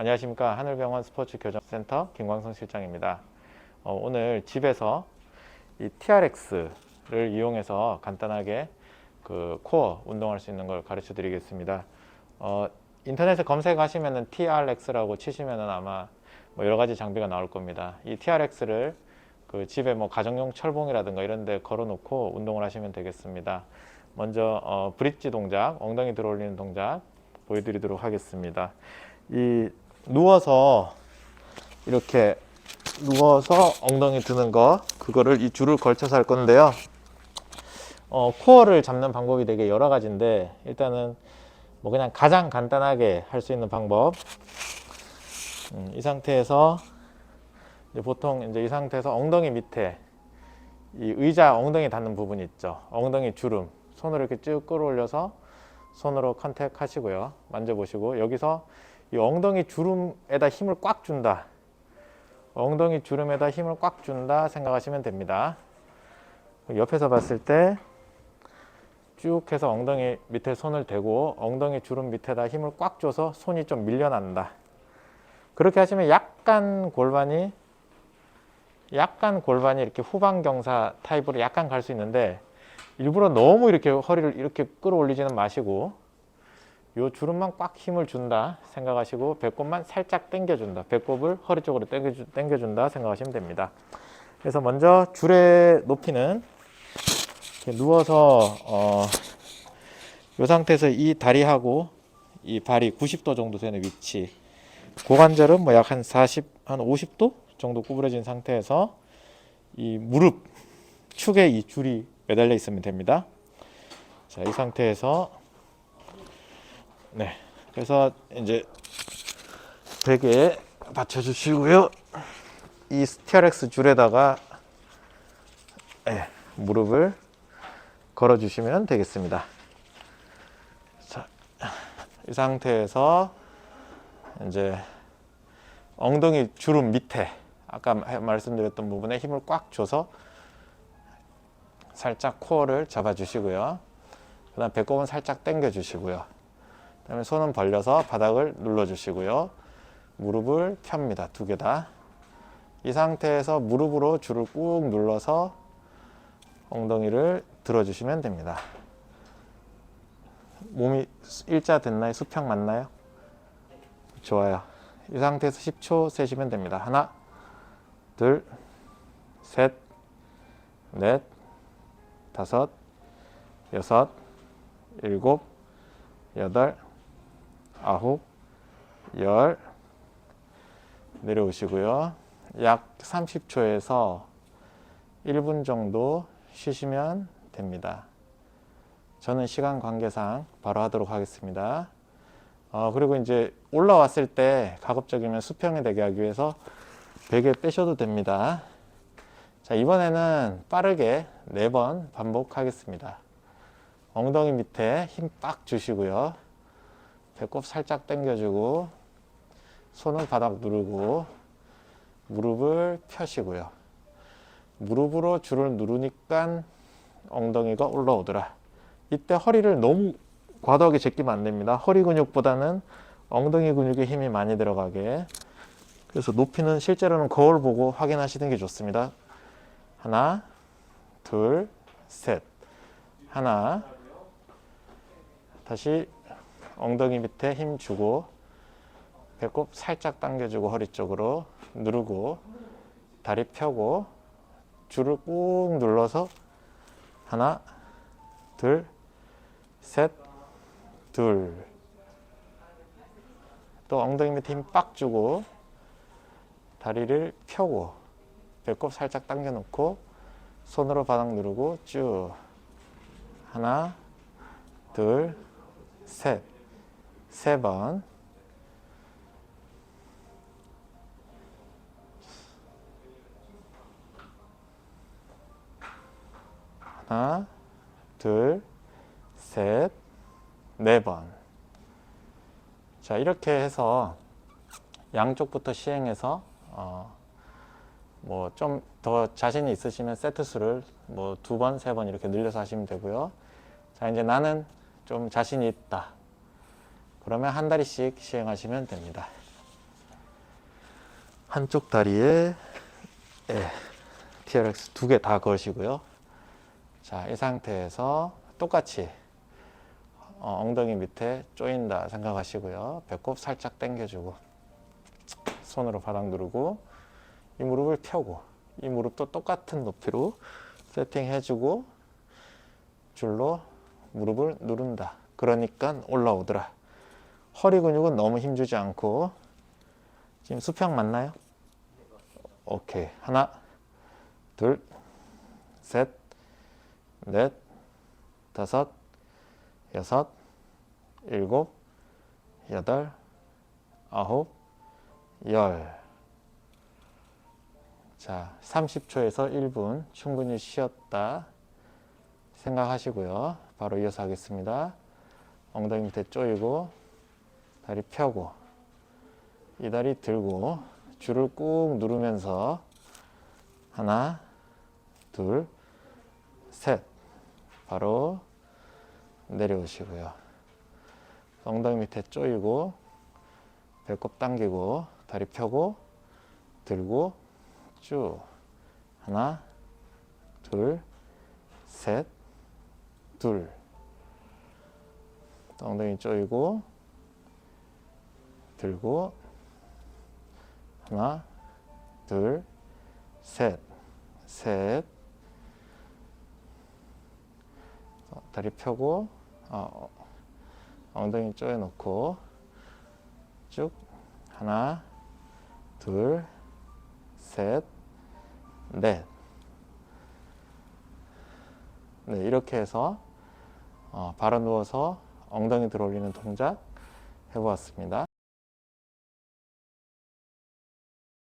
안녕하십니까 하늘병원 스포츠 교정센터 김광성 실장입니다. 어, 오늘 집에서 이 TRX를 이용해서 간단하게 그 코어 운동할 수 있는 걸 가르쳐 드리겠습니다. 어, 인터넷에 검색하시면은 TRX라고 치시면은 아마 뭐 여러 가지 장비가 나올 겁니다. 이 TRX를 그 집에 뭐 가정용 철봉이라든가 이런 데 걸어 놓고 운동을 하시면 되겠습니다. 먼저 어, 브릿지 동작, 엉덩이 들어 올리는 동작 보여드리도록 하겠습니다. 이 누워서 이렇게 누워서 엉덩이 드는 거 그거를 이 줄을 걸쳐서 할 건데요. 어, 코어를 잡는 방법이 되게 여러 가지인데 일단은 뭐 그냥 가장 간단하게 할 수 있는 방법 음, 이 상태에서 이제 보통 이제 이 상태에서 엉덩이 밑에 이 의자 엉덩이 닿는 부분이 있죠. 엉덩이 주름 손으로 이렇게 쭉 끌어올려서 손으로 컨택 하시고요. 만져보시고 여기서 이 엉덩이 주름에다 힘을 꽉 준다. 엉덩이 주름에다 힘을 꽉 준다 생각하시면 됩니다. 옆에서 봤을 때 쭉 해서 엉덩이 밑에 손을 대고 엉덩이 주름 밑에다 힘을 꽉 줘서 손이 좀 밀려난다. 그렇게 하시면 약간 골반이 약간 골반이 이렇게 후방 경사 타입으로 약간 갈 수 있는데 일부러 너무 이렇게 허리를 이렇게 끌어올리지는 마시고 요 주름만 꽉 힘을 준다 생각하시고 배꼽만 살짝 당겨준다 배꼽을 허리 쪽으로 당겨주, 당겨준다 생각하시면 됩니다 그래서 먼저 줄의 높이는 누워서 어, 이 상태에서 이 다리하고 이 발이 90도 정도 되는 위치 고관절은 뭐 약 한 40, 한 50도 정도 구부러진 상태에서 이 무릎 축에 이 줄이 매달려 있으면 됩니다. 자, 이 상태에서 네. 그래서 이제 베개에 받쳐 주시고요. 이 TRX 줄에다가 네, 무릎을 걸어 주시면 되겠습니다. 자, 이 상태에서 이제 엉덩이 주름 밑에 아까 말씀드렸던 부분에 힘을 꽉 줘서 살짝 코어를 잡아 주시고요. 그 다음 배꼽은 살짝 당겨 주시고요. 그다음에 손은 벌려서 바닥을 눌러 주시고요. 무릎을 펴니다. 두 개 다. 이 상태에서 무릎으로 줄을 꾹 눌러서 엉덩이를 들어 주시면 됩니다. 몸이 일자 됐나요? 수평 맞나요? 좋아요. 이 상태에서 10초 세시면 됩니다. 하나, 둘, 셋, 넷, 다섯, 여섯, 일곱, 여덟, 아홉, 열 내려오시고요. 약 30초에서 1분 정도 쉬시면 됩니다. 저는 시간 관계상 바로 하도록 하겠습니다. 어, 그리고 이제 올라왔을 때 가급적이면 수평이 되게 하기 위해서 베개 빼셔도 됩니다. 자, 이번에는 빠르게 네번 반복하겠습니다. 엉덩이 밑에 힘 빡 주시고요. 배꼽 살짝 당겨주고, 손은 바닥 누르고, 무릎을 펴시고요. 무릎으로 줄을 누르니까 엉덩이가 올라오더라. 이때 허리를 너무 과도하게 제끼면 안 됩니다. 허리 근육보다는 엉덩이 근육에 힘이 많이 들어가게. 그래서 높이는 실제로는 거울 보고 확인하시는 게 좋습니다. 하나, 둘, 셋. 하나. 다시 엉덩이 밑에 힘 주고 배꼽 살짝 당겨주고 허리 쪽으로 누르고 다리 펴고 줄을 꾹 눌러서 하나, 둘, 셋, 둘. 또 엉덩이 밑에 힘 빡 주고 다리를 펴고 배꼽 살짝 당겨 놓고 손으로 바닥 누르고 쭉 하나 둘셋 세 번 하나 둘 셋 네 번. 자 이렇게 해서 양쪽부터 시행해서 어, 뭐 좀 더 자신이 있으시면 세트 수를 뭐 두 번, 세 번 이렇게 늘려서 하시면 되고요. 자, 이제 나는 좀 자신이 있다. 그러면 한 다리씩 시행하시면 됩니다. 한쪽 다리에 예, TRX 두 개다 거시고요. 자, 이 상태에서 똑같이 어, 엉덩이 밑에 조인다 생각하시고요. 배꼽 살짝 당겨주고 손으로 바닥 누르고 이 무릎을 펴고 이 무릎도 똑같은 높이로 세팅해주고 줄로 무릎을 누른다. 그러니까 올라오더라. 허리 근육은 너무 힘주지 않고 지금 수평 맞나요? 오케이 하나 둘셋넷 다섯 여섯 일곱 여덟 아홉 열 자, 30초에서 1분 충분히 쉬었다 생각하시고요. 바로 이어서 하겠습니다. 엉덩이 밑에 조이고 다리 펴고 이 다리 들고 줄을 꾹 누르면서 하나, 둘, 셋. 바로 내려오시고요. 엉덩이 밑에 조이고 배꼽 당기고 다리 펴고 들고 쭉. 하나, 둘, 셋, 둘. 또 엉덩이 조이고 들고 하나, 둘, 셋, 셋 어, 다리 펴고 어, 엉덩이 조여놓고 쭉 하나, 둘, 셋, 넷. 네, 이렇게 해서 어, 바로 누워서 엉덩이 들어 올리는 동작 해보았습니다.